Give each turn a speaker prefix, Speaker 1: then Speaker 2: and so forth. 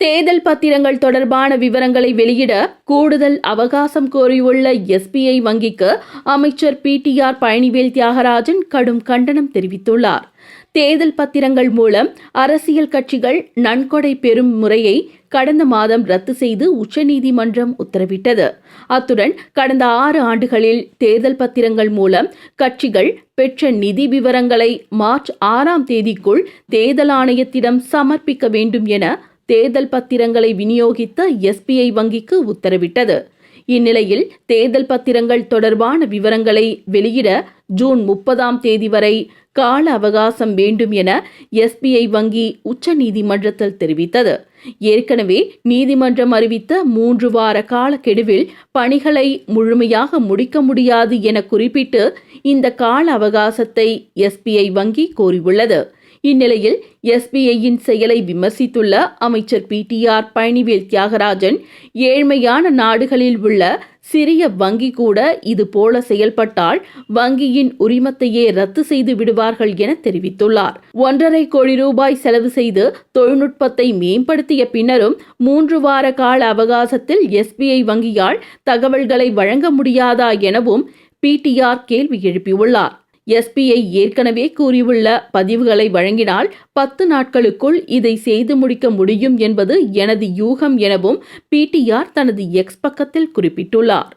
Speaker 1: தேர்தல் பத்திரங்கள் தொடர்பான விவரங்களை வெளியிட கூடுதல் அவகாசம் கோரியுள்ள எஸ்பிஐ வங்கிக்கு அமைச்சர் பிடிஆர் பழனிவேல் தியாகராஜன் கடும் கண்டனம் தெரிவித்துள்ளார். தேர்தல் பத்திரங்கள் மூலம் அரசியல் கட்சிகள் நன்கொடை பெறும் முறையை கடந்த மாதம் ரத்து செய்து உச்சநீதிமன்றம் உத்தரவிட்டது. அத்துடன் கடந்த ஆறு ஆண்டுகளில் தேர்தல் பத்திரங்கள் மூலம் கட்சிகள் பெற்ற நிதி விவரங்களை மார்ச் ஆறாம் தேதிக்குள் தேர்தல் ஆணையத்திடம் சமர்ப்பிக்க வேண்டும் என தேர்தல் பத்திரங்களை விநியோகித்த எஸ்பிஐ வங்கிக்கு உத்தரவிட்டது. இந்நிலையில் தேர்தல் பத்திரங்கள் தொடர்பான விவரங்களை வெளியிட ஜூன் முப்பதாம் தேதி வரை கால அவகாசம் வேண்டும் என எஸ்பிஐ வங்கி உச்சநீதிமன்றத்தில் தெரிவித்தது. ஏற்கனவே நீதிமன்றம் அறிவித்த மூன்று வார காலக்கெடுவில் பணிகளை முழுமையாக முடிக்க முடியாது என குறிப்பிட்டு இந்த கால அவகாசத்தை எஸ்பிஐ வங்கி கோரியுள்ளது. இந்நிலையில் எஸ்பிஐயின் செயலை விமர்சித்துள்ள அமைச்சர் பிடிஆர் பழனிவேல் தியாகராஜன் ஏழ்மையான நாடுகளில் உள்ள சிறிய வங்கி கூட இது போல செயல்பட்டால் வங்கியின் உரிமத்தையே ரத்து செய்து விடுவார்கள் என தெரிவித்துள்ளார். ஒன்றரை கோடி ரூபாய் செலவு செய்து தொழில்நுட்பத்தை மேம்படுத்திய பின்னரும் மூன்று வார கால அவகாசத்தில் எஸ்பிஐ வங்கியால் தகவல்களை வழங்க முடியாதா எனவும் பிடிஆர் கேள்வி எழுப்பியுள்ளார். எஸ்பிஐ ஏற்கனவே கூறியுள்ள பதிவுகளை வழங்கினால் பத்து நாட்களுக்குள் இதை செய்து முடிக்க முடியும் என்பது எனது யூகம் எனவும் பிடிஆர் தனது எக்ஸ் பக்கத்தில் குறிப்பிட்டுள்ளார்.